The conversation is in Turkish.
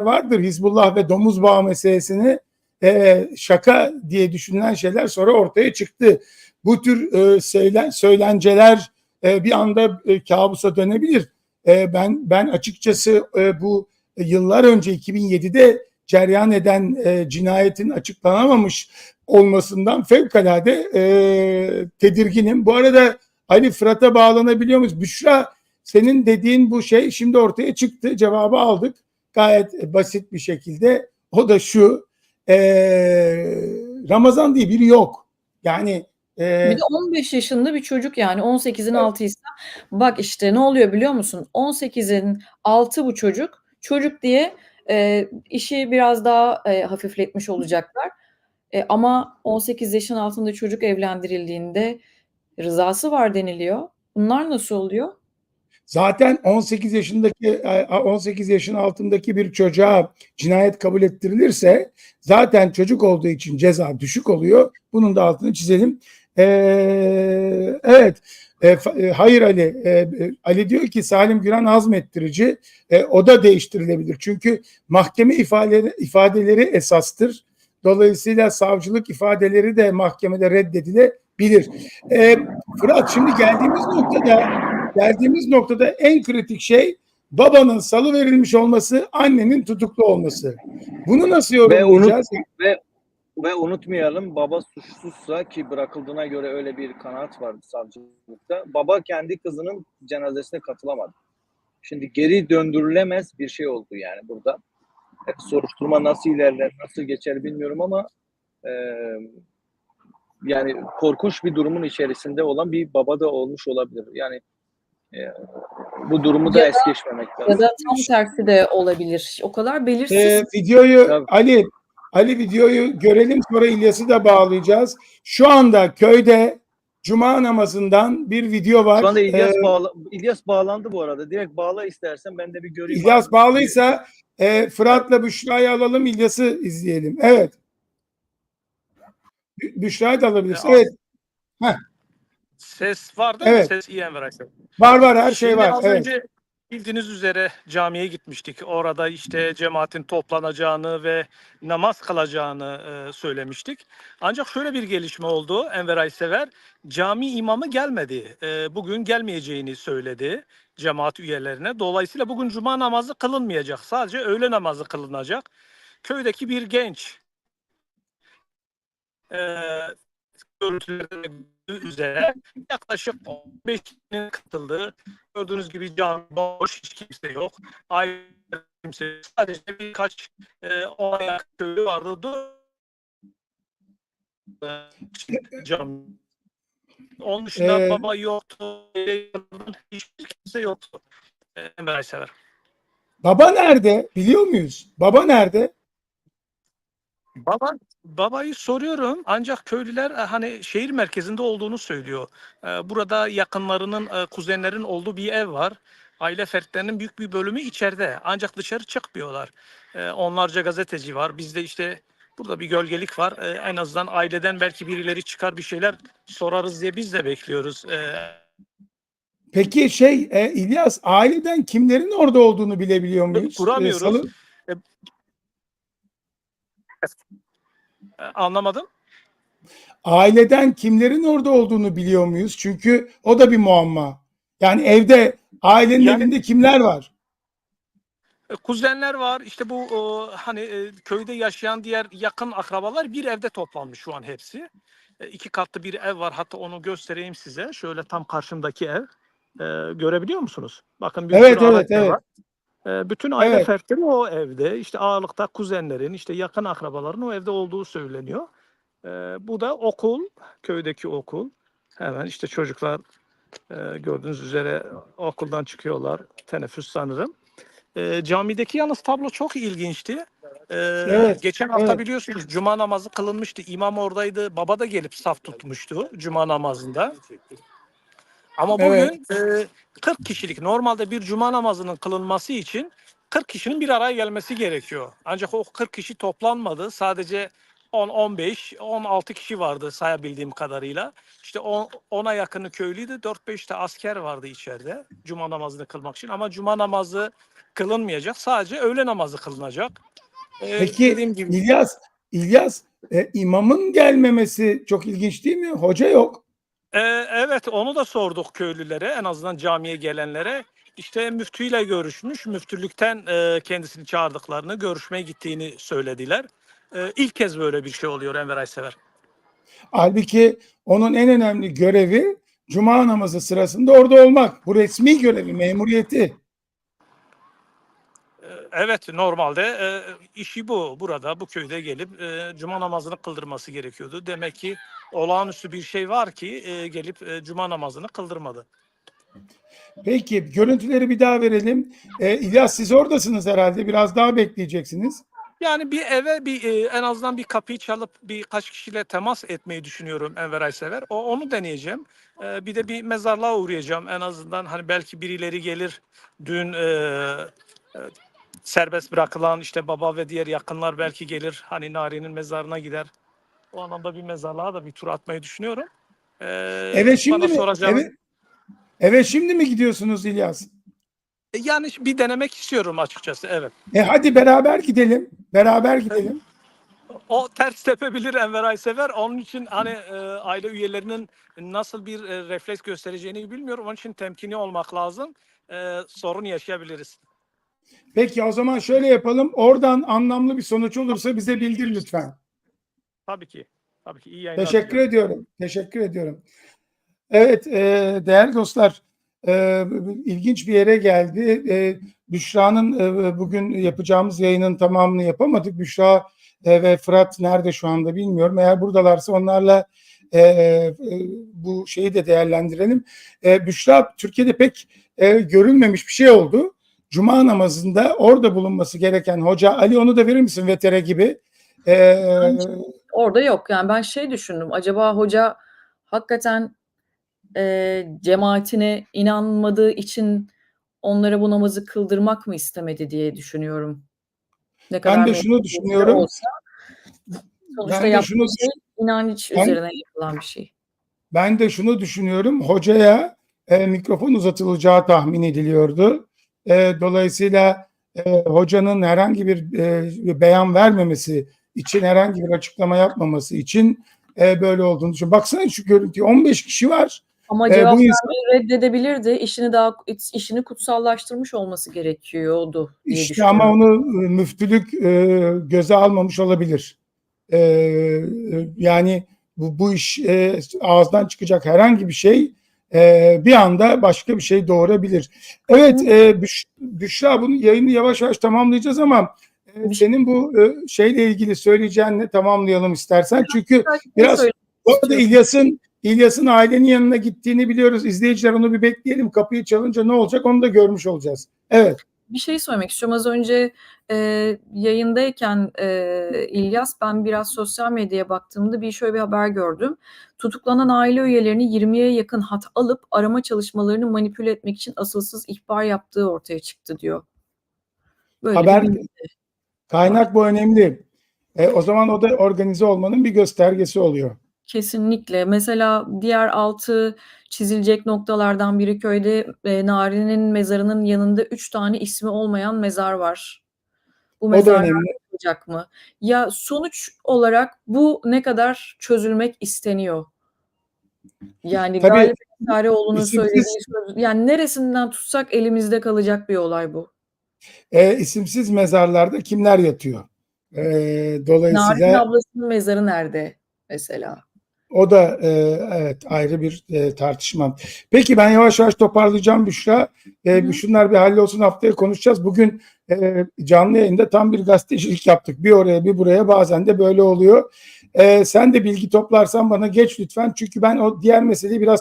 vardır Hizbullah ve domuz bağı meselesini e, şaka diye düşünülen şeyler sonra ortaya çıktı. Bu tür e, söylen, söylenceler e, bir anda e, kabusa dönebilir. E, ben ben açıkçası e, bu yıllar önce 2007'de ceryan eden e, cinayetin açıklanamamış olmasından fevkalade e, tedirginim. Bu arada Ali Fırat'a bağlanabiliyor muyuz? Büşra senin dediğin bu şey şimdi ortaya çıktı. Cevabı aldık. Gayet basit bir şekilde. O da şu. E, Ramazan diye biri yok. Yani e, Bir de 15 yaşında bir çocuk yani 18'in altıysa bak işte ne oluyor biliyor musun? 18'in altı bu çocuk. Çocuk diye e, işi biraz daha e, hafifletmiş olacaklar. E, ama 18 yaşın altında çocuk evlendirildiğinde rızası var deniliyor. Bunlar nasıl oluyor? Zaten 18 yaşındaki 18 yaşın altındaki bir çocuğa cinayet kabul ettirilirse zaten çocuk olduğu için ceza düşük oluyor. Bunun da altını çizelim. Ee, evet. E, e, hayır Ali. E, Ali diyor ki Salim Güran hazmettirici. E, o da değiştirilebilir. Çünkü mahkeme ifadeleri, ifadeleri esastır. Dolayısıyla savcılık ifadeleri de mahkemede reddedilebilir. E, Fırat şimdi geldiğimiz noktada geldiğimiz noktada en kritik şey babanın salı verilmiş olması, annenin tutuklu olması. Bunu nasıl yorumlayacağız? Ve ve unutmayalım baba suçsuzsa ki bırakıldığına göre öyle bir kanaat vardı savcılıkta. Baba kendi kızının cenazesine katılamadı. Şimdi geri döndürülemez bir şey oldu yani burada. E, soruşturma nasıl ilerler, nasıl geçer bilmiyorum ama e, yani korkunç bir durumun içerisinde olan bir baba da olmuş olabilir. Yani bu durumu da, Ya da- es geçmemek lazım. Ya da tam tersi de olabilir. O kadar belirsiz. Ee, videoyu Tabii. Ali Ali videoyu görelim sonra İlyas'ı da bağlayacağız. Şu anda köyde cuma namazından bir video var. Şu anda İlyas, Ee, bağla, İlyas bağlandı bu arada. Direkt bağla istersen ben de bir göreyim. İlyas abi. bağlıysa e, Fırat'la Büşra'yı alalım İlyas'ı izleyelim. Evet. Bü- Büşra'yı da alabilirsin. Ya, Evet. Ses var değil Evet. mi? Ses iyi Enver Aysel. Var var her şey Şimdi var. Az Evet. önce bildiğiniz üzere camiye gitmiştik. Orada işte cemaatin toplanacağını ve namaz kılacağını e, söylemiştik. Ancak şöyle bir gelişme oldu Enver Aysever. Cami imamı gelmedi. E, bugün gelmeyeceğini söyledi cemaat üyelerine. Dolayısıyla bugün cuma namazı kılınmayacak. Sadece öğle namazı kılınacak. Köydeki bir genç e, görüntülerde gördüğü üzere yaklaşık 15 kişinin katıldığı gördüğünüz gibi cami boş hiç kimse yok. Aile kimse sadece birkaç e, ona yakın köylü vardı. E, cami. Onun dışında Ee, baba yoktu. Hiçbir kimse yoktu. E, Enver Aysever. Baba nerede? Biliyor muyuz? Baba nerede? Baba babayı soruyorum ancak köylüler e, hani şehir merkezinde olduğunu söylüyor. E, Burada yakınlarının, e, kuzenlerin olduğu bir ev var. Aile fertlerinin büyük bir bölümü içeride. Ancak dışarı çıkmıyorlar. E, Onlarca gazeteci var. Bizde işte burada bir gölgelik var. E, En azından aileden belki birileri çıkar bir şeyler sorarız diye biz de bekliyoruz. E, Peki şey e, İlyas aileden kimlerin orada olduğunu bilebiliyor muyuz? Kuramıyoruz. E, salı- e, Anlamadım. aileden kimlerin orada olduğunu biliyor muyuz? Çünkü o da bir muamma. Yani evde ailenin Yani- evinde kimler var? E, Kuzenler var. İşte bu e, hani e, köyde yaşayan diğer yakın akrabalar bir evde toplanmış şu an hepsi. E, iki katlı bir ev var. Hatta onu göstereyim size. Şöyle tam karşımdaki ev. E, görebiliyor musunuz? Bakın bir Evet, evet, evet. var. E, bütün aile Evet. fertleri o evde. İşte ağırlıkta kuzenlerin, işte yakın akrabaların o evde olduğu söyleniyor. E, bu da okul, köydeki okul. Hemen işte çocuklar e, gördüğünüz üzere okuldan çıkıyorlar. Teneffüs sanırım. E, camideki yalnız tablo çok ilginçti. E, Evet, geçen hafta evet. biliyorsunuz cuma namazı kılınmıştı. İmam oradaydı. Baba da gelip saf tutmuştu cuma namazında. Ama bugün e, 40 kişilik normalde bir cuma namazının kılınması için 40 kişinin bir araya gelmesi gerekiyor. Ancak o 40 kişi toplanmadı. Sadece 10 15 16 kişi vardı sayabildiğim kadarıyla. İşte 10 10'a yakını köylüydü. 4-5 de asker vardı içeride cuma namazını kılmak için ama cuma namazı kılınmayacak. Sadece öğle namazı kılınacak. Ee, Peki dediğim gibi İlyas, İlyas e, imamın gelmemesi çok ilginç değil mi? Hoca yok. Ee, evet onu da sorduk köylülere en azından camiye gelenlere. İşte müftüyle görüşmüş. Müftülükten e, kendisini çağırdıklarını, görüşmeye gittiğini söylediler. E, ilk kez böyle bir şey oluyor Enver Aysever. Halbuki onun en önemli görevi cuma namazı sırasında orada olmak. Bu resmi görevi, memuriyeti. E, evet normalde e, işi bu. Burada bu köyde gelip e, cuma namazını kıldırması gerekiyordu. Demek ki olağanüstü bir şey var ki e, gelip e, cuma namazını kıldırmadı. Peki görüntüleri bir daha verelim. E, İlyas siz oradasınız herhalde. Biraz daha bekleyeceksiniz. Yani bir eve bir e, en azından bir kapıyı çalıp birkaç kişiyle temas etmeyi düşünüyorum Enver Aysever. O onu deneyeceğim. E, bir de bir mezarlığa uğrayacağım en azından hani belki birileri gelir. Dün e, e, serbest bırakılan işte baba ve diğer yakınlar belki gelir. Hani Nari'nin mezarına gider. O anlamda bir mezarlığa da bir tur atmayı düşünüyorum. E, Eve şimdi bana mi? soracağım- Eve, eve şimdi mi gidiyorsunuz İlyas? Yani bir denemek istiyorum açıkçası evet. E hadi beraber gidelim. Beraber gidelim. O ters tepebilir Enver Aysever. Onun için hani e, aile üyelerinin nasıl bir e, refleks göstereceğini bilmiyorum. Onun için temkinli olmak lazım. E, sorun yaşayabiliriz. Peki o zaman şöyle yapalım. Oradan anlamlı bir sonuç olursa bize bildir lütfen. Tabii ki. Tabii ki iyi yayınlar. Teşekkür diliyorum. ediyorum. Teşekkür ediyorum. Evet e, değerli dostlar e, ilginç bir yere geldi. E, Büşra'nın e, bugün yapacağımız yayının tamamını yapamadık. Büşra e, ve Fırat nerede şu anda bilmiyorum. Eğer buradalarsa onlarla e, e, bu şeyi de değerlendirelim. E, Büşra Türkiye'de pek e, görülmemiş bir şey oldu. Cuma namazında orada bulunması gereken hoca Ali onu da verir misin vetere gibi? E, Orada yok. Yani ben şey düşündüm. Acaba hoca hakikaten e, cemaatine inanmadığı için onlara bu namazı kıldırmak mı istemedi diye düşünüyorum. Ne Ben de şunu düşünüyorum. Olsa, sonuçta Ben de şunu şey inanç Ben- üzerine yapılan bir şey. Ben de şunu düşünüyorum. Hocaya e, mikrofon uzatılacağı tahmin ediliyordu. E, dolayısıyla e, hocanın herhangi bir e, beyan vermemesi için, herhangi bir açıklama yapmaması için e, böyle olduğunu düşünüyorum. Baksana şu görüntüye 15 kişi var. Ama E, cevap insan reddedebilirdi. İşini daha işini kutsallaştırmış olması gerekiyordu diye işte ama onu e, müftülük e, göze almamış olabilir. E, e, yani bu, bu iş e, ağızdan çıkacak herhangi bir şey e, bir anda başka bir şey doğurabilir. Evet e, Büş- Büşra bunu yayını yavaş yavaş tamamlayacağız ama senin bu e, şeyle ilgili söyleyeceğinle tamamlayalım istersen. Çünkü biraz- bu arada İlyas'ın İlyas'ın ailenin yanına gittiğini biliyoruz. İzleyiciler onu bir bekleyelim. Kapıyı çalınca ne olacak onu da görmüş olacağız. Evet. bir şey söylemek istiyorum. Az önce e, yayındayken e, İlyas ben biraz sosyal medyaya baktığımda bir şöyle bir haber gördüm. Tutuklanan aile üyelerini 20'ye yakın hat alıp arama çalışmalarını manipüle etmek için asılsız ihbar yaptığı ortaya çıktı diyor. Böyle Haber bir kaynak bu önemli. E, o zaman o da organize olmanın bir göstergesi oluyor. Kesinlikle. Mesela diğer altı çizilecek noktalardan biri köyde e, Nari'nin mezarının yanında üç tane ismi olmayan mezar var. Bu O da mezarlar önemli. olacak mı? Ya sonuç olarak bu ne kadar çözülmek isteniyor? Yani Tabii, Galip isimsiz- söylediği söz, yani neresinden tutsak elimizde kalacak bir olay bu. E, isimsiz mezarlarda kimler yatıyor? E, dolayısıyla ablasının mezarı nerede mesela? o da e, evet ayrı bir e, tartışma. Peki ben yavaş yavaş toparlayacağım Büşra. E, hı. şunlar bir hallolsun haftaya konuşacağız. Bugün e, canlı yayında tam bir gazetecilik yaptık. Bir oraya bir buraya bazen de böyle oluyor. E, sen de bilgi toplarsan bana geç lütfen. Çünkü ben o diğer meseleyi biraz